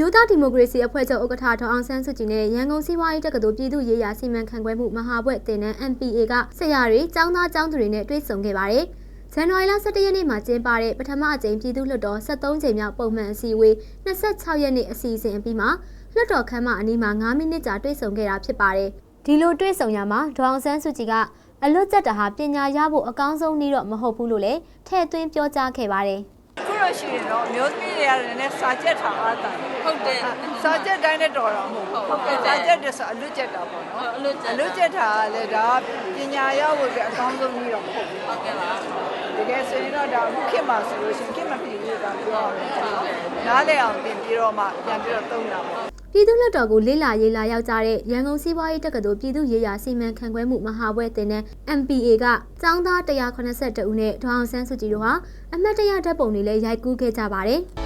မျိုးသားဒီမိုကရေစီအဖွဲ့ချုပ်ဥက္ကဋ္ဌဒေါအောင်ဆန်းစုကြည်နဲ့ရန်ကုန်စီးပွားရေးတက္ကသိုလ်ပြည်သူ့ရေးရာစီမံခန့်ခွဲမှုမဟာဘွဲ့တင်နန်း MPA ကဆရာတွေကျောင်းသားကျောင်းသူတွေနဲ့တွေ့ဆုံခဲ့ပါတယ်။ဇန်နဝါရီလ17ရက်နေ့မှာကျင်းပတဲ့ပထမအကြိမ်ပြည်သူ့လွှတ်တော်73ကြိမ်မြောက်ပုံမှန်အစည်းအဝေး26ရက်နေ့အစီအစဉ်အပြီးမှာလွှတ်တော်ခန်းမအနီးမှာ9မိနစ်ကြာတွေ့ဆုံခဲ့တာဖြစ်ပါတယ်။ဒီလိုတွေ့ဆုံရမှာဒေါအောင်ဆန်းစုကြည်ကအလွတ်ကျက်တာဟာပညာရဖို့အကောင်းဆုံးနည်းတော့မဟုတ်ဘူးလို့လည်းထည့်သွင်းပြောကြားခဲ့ပါတယ်။ ခုတော့ရှိတယ်တော့အမျိုးသမီးတွေရတယ်လည်းစာချက်ထားအားတာဟုတ်တယ်စာချက်တိုင်းနဲ့တော်တာမဟုတ်ဘူးဟုတ်ကဲ့စာချက်တည်းဆိုအလွတ်ချက်တာပေါ့နော်အလွတ်ချက်တာအလွတ်ချက်တာကလည်းဒါပညာရဖို့အတွက်အကောင်းဆုံးနည်းတော့မဟုတ်ဘူးဟုတ်ကဲ့ပါတကယ်ဆိုရင်တော့ဒါအခုခေတ်မှာဆိုလို့ရှိရင်ခေတ်မပြည်ဘူးတော့ပြောရမယ်ပေါ့နော်နားလည်အောင်သင်ပြီးတော့မှပြန်ပြီးတော့သုံးတာပေါ့ ပြည်သူ့လွှတ်တော်ကိုလေးလာရေးလာရောက်ကြတဲ့ရန်ကုန်စီးပွားရေးတက္ကသိုလ်ပြည်သူ့ရေးရာစီမံခန့်ခွဲမှုမဟာဘွဲ့တင်တဲ့ MPA ကကျောင်းသား182ဦးနဲ့ဒေါအောင်ဆန်းစုကြည်တို့ဟာအမတ်တရဓာတ်ပုံတွေလည်းရိုက်ကူးခဲ့ကြပါတယ်။